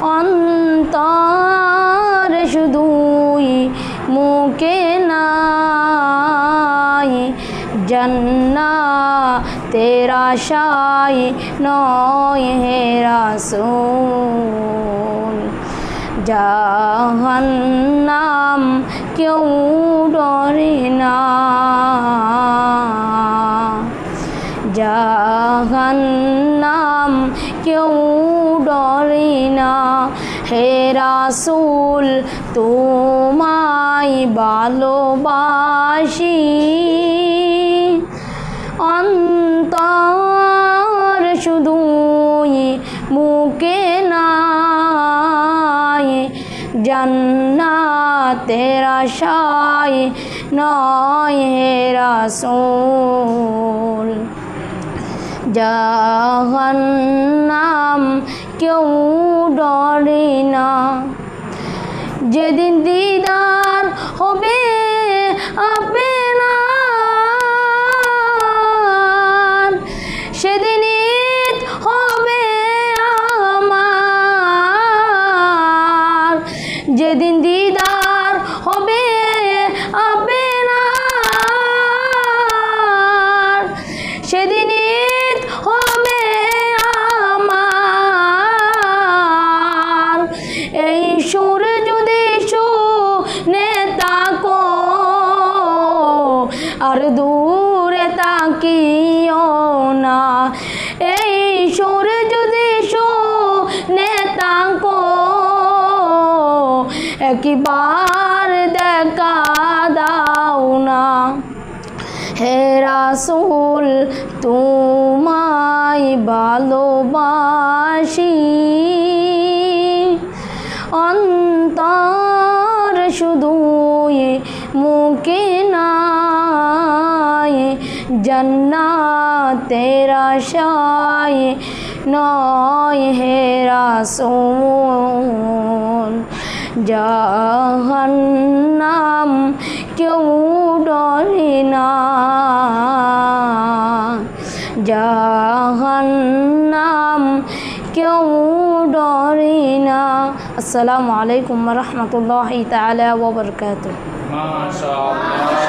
অন্তর শুধুই মুখে নাই। জন্না তেরা শাই নয় হে রাসূল। জাহান্নাম কেউ ডরে না। জাহান্নাম কেউ রাসূল তোমায় ভালোবাসি। অন্তর শুধুই মুখে নাই, জান্নাতের আশায় নয় হে রাসূল। জাহান্নাম কেউ ডরে না। যেদিন দিদার হবে আপনার সেদিন হবে আমার। যেদিন দিদার হবে আপনার আর দূরে তাকিও না। এই সুর যদি শুনে তাকো, একবার দেখা দাও না। হে রাসূল, তোমায় ভালোবাসি। অন্তর শুধুই মুখে জন্নাতের আশায় নয় হে রাসূল। জাহান্নাম কেউ ডরে না। জাহান্নাম কেউ ডরে না। আসসালামু আলাইকুম রহমতুল্লাহ তালা ওবরকাত মাশাআল্লাহ।